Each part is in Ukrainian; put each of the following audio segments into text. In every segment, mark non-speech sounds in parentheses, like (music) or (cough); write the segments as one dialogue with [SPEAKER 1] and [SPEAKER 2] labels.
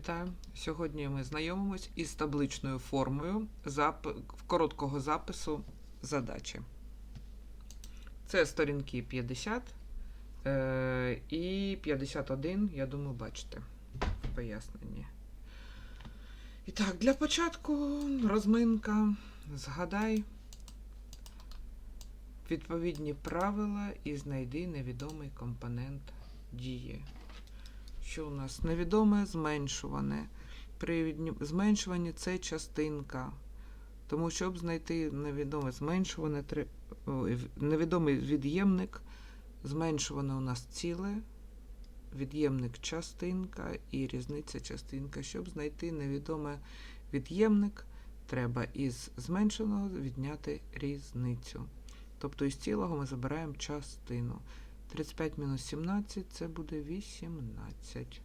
[SPEAKER 1] Вітаю! Сьогодні ми знайомимось із табличною формою зап... короткого запису задачі. Це сторінки 50 е... і 51, я думаю, бачите в поясненні. І так, для початку розминка. Згадай відповідні правила і знайди невідомий компонент дії. Що у нас невідоме зменшуване. При зменшуванні це частинка. Тому щоб знайти невідоме зменшуване, невідомий від'ємник, зменшуване у нас ціле, від'ємник частинка і різниця частинка. Щоб знайти невідоме від'ємник, треба із зменшеного відняти різницю. Тобто із цілого ми забираємо частину. 35 мінус 17 це буде 18.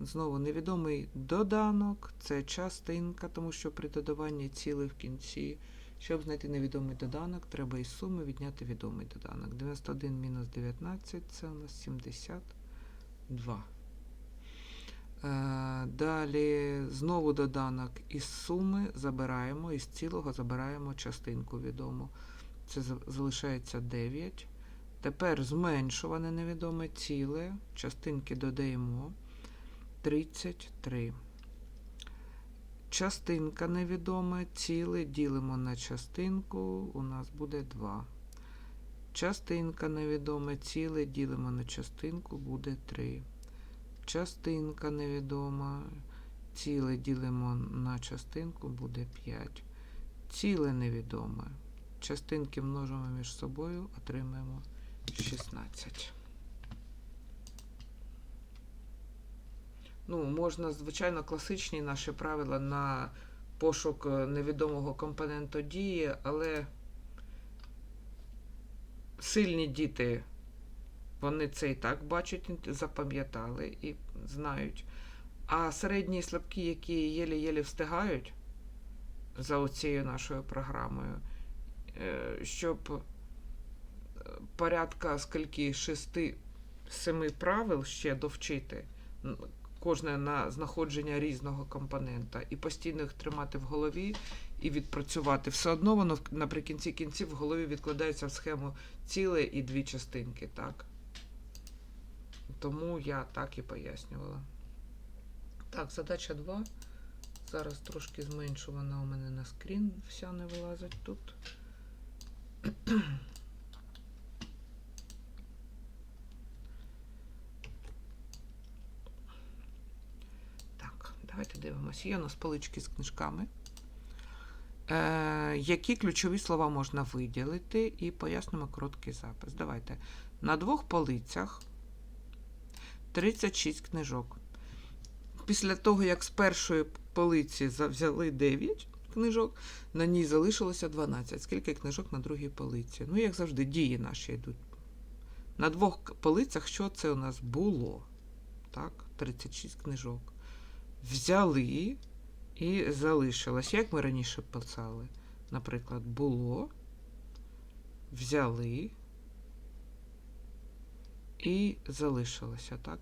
[SPEAKER 1] Знову невідомий доданок, це частинка, тому що при додаванні цілих в кінці. Щоб знайти невідомий доданок, треба із суми відняти відомий доданок. 91 мінус 19 це у нас 72. Е, Далі знову доданок із суми забираємо, із цілого забираємо частинку відому. Це залишається 9. Тепер зменшуване невідоме ціле. Частинки додаємо 33. Частинка невідоме, ціле ділимо на частинку, у нас буде 2. Частинка невідоме, ціле ділимо на частинку, буде 3. Частинка невідома, ціле ділимо на частинку, буде 5. Ціле невідоме. Частинки множимо між собою, отримаємо 16. Ну, можна, звичайно, класичні наші правила на пошук е, невідомого компоненту дії, але сильні діти, вони це і так бачать, запам'ятали і знають. А середні і слабкі, які єлі-єлі встигають за оцією нашою програмою, е, щоб порядка скільки шести-семи правил ще довчити, кожне на знаходження різного компонента, і постійно їх тримати в голові і відпрацювати. Все одно воно наприкінці кінців в голові відкладається в схему ціле і дві частинки, так? Тому я так і пояснювала. Так, задача 2. Зараз трошки зменшу вона у мене на скрін, вся не вилазить тут. Так, давайте дивимося. Є у нас полички з книжками. Е, які ключові слова можна виділити і пояснимо короткий запис. Давайте. На двох полицях 36 книжок. Після того, як з першої полиці за- взяли 9 книжок, на ній залишилося 12. Скільки книжок на другій полиці? Ну, як завжди, дії наші йдуть. На двох полицях що це у нас було? Так, 36 книжок. Взяли і залишилось. Як ми раніше писали? Наприклад, було, взяли і залишилося, так?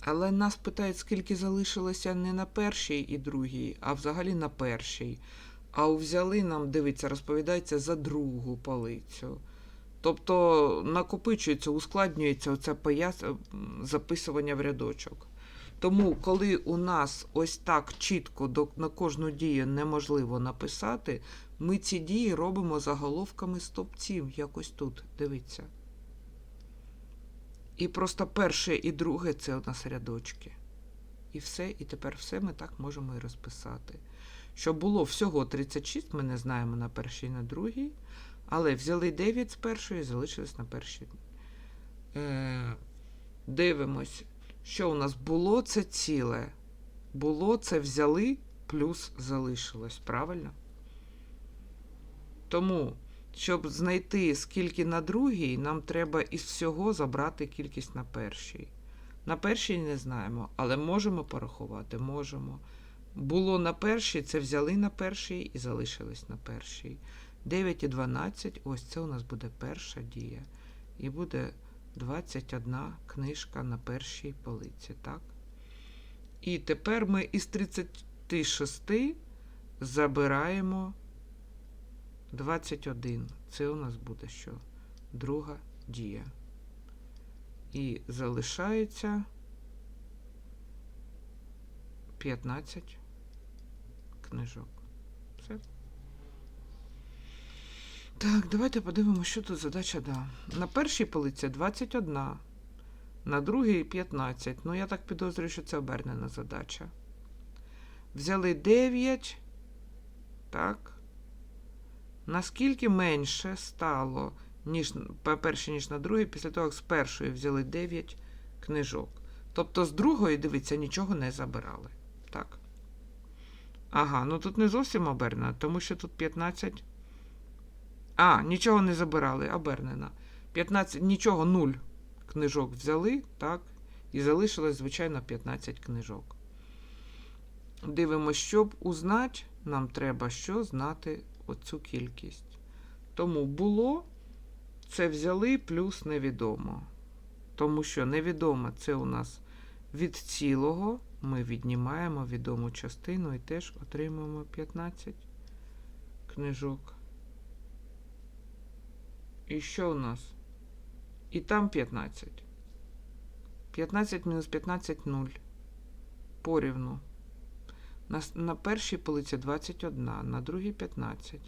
[SPEAKER 1] Але нас питають, скільки залишилося не на першій і другій, а взагалі на першій. А у взяли нам, дивиться, розповідається за другу полицю. Тобто накопичується, ускладнюється оце записування в рядочок. Тому, коли у нас ось так чітко до, на кожну дію неможливо написати, ми ці дії робимо заголовками стовпців, якось тут, дивіться. І просто перше і друге це у нас рядочки. І все, і тепер все ми так можемо і розписати. Щоб було всього 36, ми не знаємо на першій і на другій, але взяли 9 з першої і залишились на першій. Е, дивимось, що у нас було це ціле. Було це взяли плюс залишилось, правильно? Тому, щоб знайти скільки на другій, нам треба із всього забрати кількість на першій. На першій не знаємо, але можемо порахувати, можемо. Було на першій, це взяли на першій і залишились на першій. 9 і 12, ось це у нас буде перша дія. І буде 21 книжка на першій полиці, так? І тепер ми із 36 забираємо 21. Це у нас буде що? Друга дія. І залишається 15 книжок. Все. Так, давайте подивимося, що тут задача да. На першій полиці 21, на другій 15. Ну, я так підозрюю, що це обернена задача. Взяли 9. Так. Наскільки менше стало, ніж по першій, ніж на другій, після того, як з першої взяли 9 книжок. Тобто з другої, дивіться, нічого не забирали. Так. Ага, ну тут не зовсім обернена, тому що тут 15. А, нічого не забирали, обернена. 15, нічого, 0 книжок взяли, так, і залишилось, звичайно, 15 книжок. Дивимося, щоб узнати, нам треба що знати оцю кількість. Тому було, це взяли плюс невідомо. Тому що невідомо це у нас від цілого. Ми віднімаємо відому частину і теж отримуємо 15 книжок. І що у нас? І там 15. 15 мінус 15 0. Порівну. На, на першій полиці 21, на другій 15.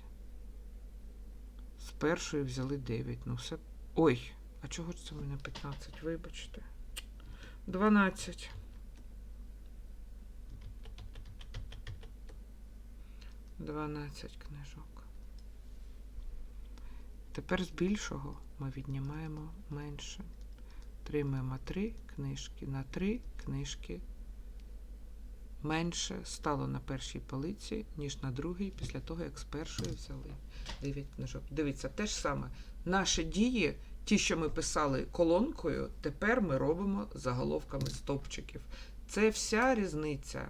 [SPEAKER 1] З першої взяли 9. Ну все. Ой, а чого ж це в мене 15? Вибачте. 12. Дванадцять книжок. Тепер з більшого ми віднімаємо менше. Отримаємо три книжки. На три книжки менше стало на першій полиці, ніж на другій, після того, як з першої взяли 9 книжок. Дивіться, те ж саме. Наші дії, ті, що ми писали колонкою, тепер ми робимо заголовками стовпчиків. Це вся різниця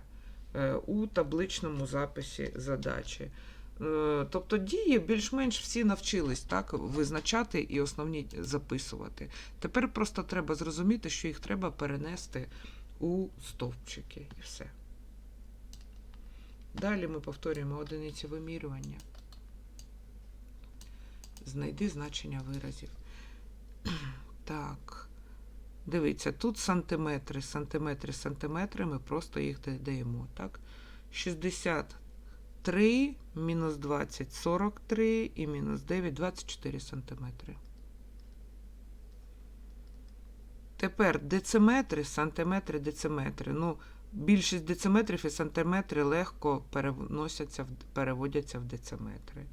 [SPEAKER 1] е, у табличному записі задачі. Е, Тобто дії більш-менш всі навчились так, визначати і основні записувати. Тепер просто треба зрозуміти, що їх треба перенести у стовпчики і все. Далі ми повторюємо одиниці вимірювання. Знайди значення виразів. (clears throat) Так. Дивіться, тут сантиметри, сантиметри, сантиметри, ми просто їх додаємо. Так? 63 мінус 20 43 і мінус 9 24 сантиметри. Тепер дециметри, сантиметри, дециметри. Ну, більшість дециметрів і сантиметри легко переносяться, переводяться в дециметри.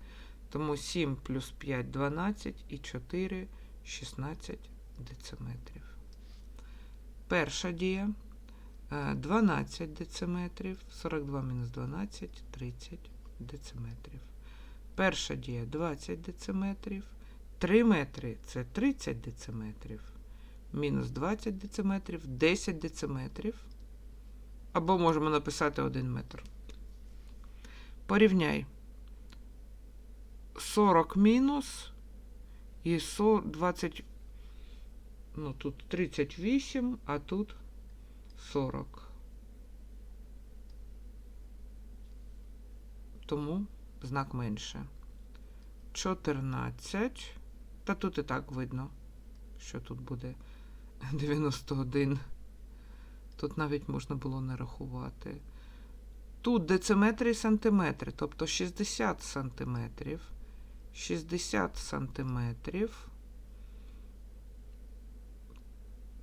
[SPEAKER 1] Тому 7 плюс 5 12 і 4 16 дециметрів. Перша дія 12 дециметрів, 42 мінус 12 30 дециметрів. Перша дія 20 дециметрів. 3 метри це 30 дециметрів. Мінус 20 дециметрів, 10 дециметрів. Або можемо написати 1 метр. Порівняй 40 мінус і 20. Ну, тут 38, а тут 40. Тому знак менше. 14. Та тут і так видно, що тут буде (laughs) 91. Тут навіть можна було не рахувати. Тут дециметри і сантиметри, тобто 60 сантиметрів. 60 сантиметрів.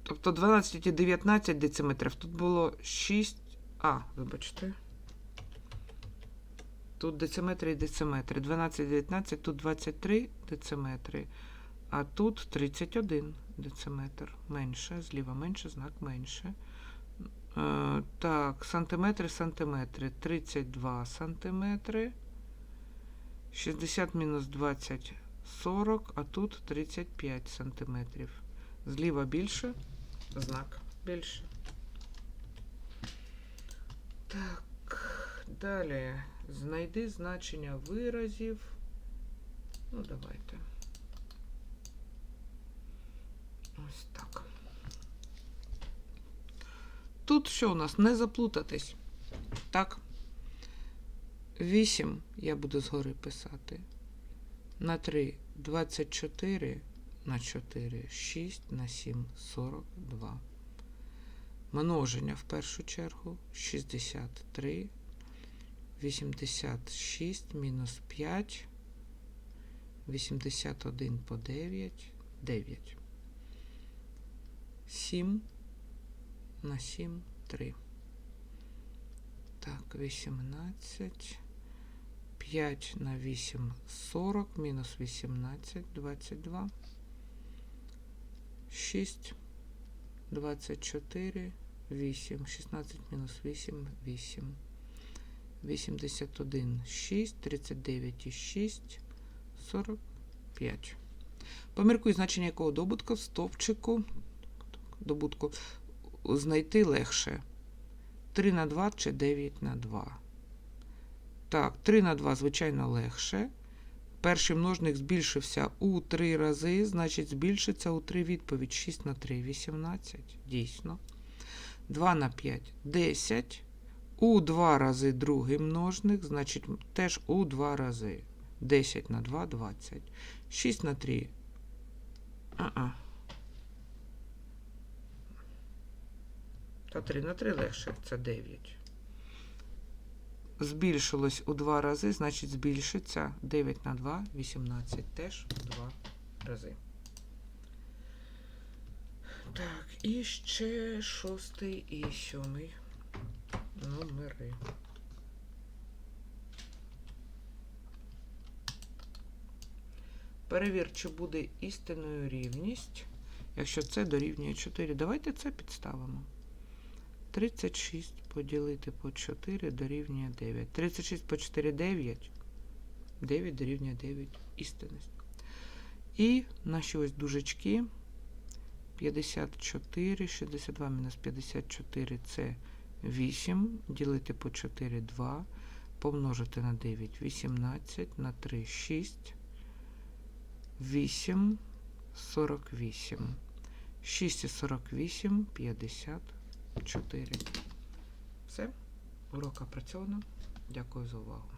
[SPEAKER 1] Тобто 12 і 19 дециметрів. Тут було 6. А, вибачте. Тут дециметри і дециметри. 12 19, тут 23 дециметри. А тут 31 дециметр. Менше, зліва менше, знак менше. Е, так, сантиметри, сантиметри. 32 сантиметри. 60 мінус 20 40, а тут 35 сантиметрів. Зліва більше, знак більше. Так, далі. Знайди значення виразів. Ну, давайте. Ось так. Тут що у нас? Не заплутатись. Так. 8 я буду згори писати. На 3 24 на 4 6 на 7 42. Множення в першу чергу 63 86 мінус 5 81 по 9 9 7 на 7 3 так 18 5 на 8 40 мінус 18 22 6 24 8 16 мінус 8 8 81 6 39 і 6 45 Поміркуй значення якого добутку в стовпчику добутку знайти легше. 3 на 2 чи 9 на 2. Так, 3 на 2, звичайно, легше. Перший множник збільшився у 3 рази, значить, збільшиться у 3 відповідь. 6 на 3 18. Дійсно. 2 на 5 10. У 2 рази другий множник, значить, теж у 2 рази. 10 на 2 20. 6 на 3. А-а. Та 3 на 3 легше, це 9. Збільшилось у 2 рази, значить збільшиться 9 на 2, 18 теж у 2 рази. Так, і ще шостий і сьомий номери. Перевір, чи буде істинною рівність, якщо це дорівнює 4. Давайте це підставимо. 36 поділити по 4 дорівнює 9. 36 по 4 9. 9 дорівнює 9. Істинність. І наші ось дужечки. 54, 62 мінус 54 це 8. Ділити по 4 2. Помножити на 9 18, на 3 6. 8, 48. 6 і 48, 54. Все, урок опрацьовано. Дякую за увагу.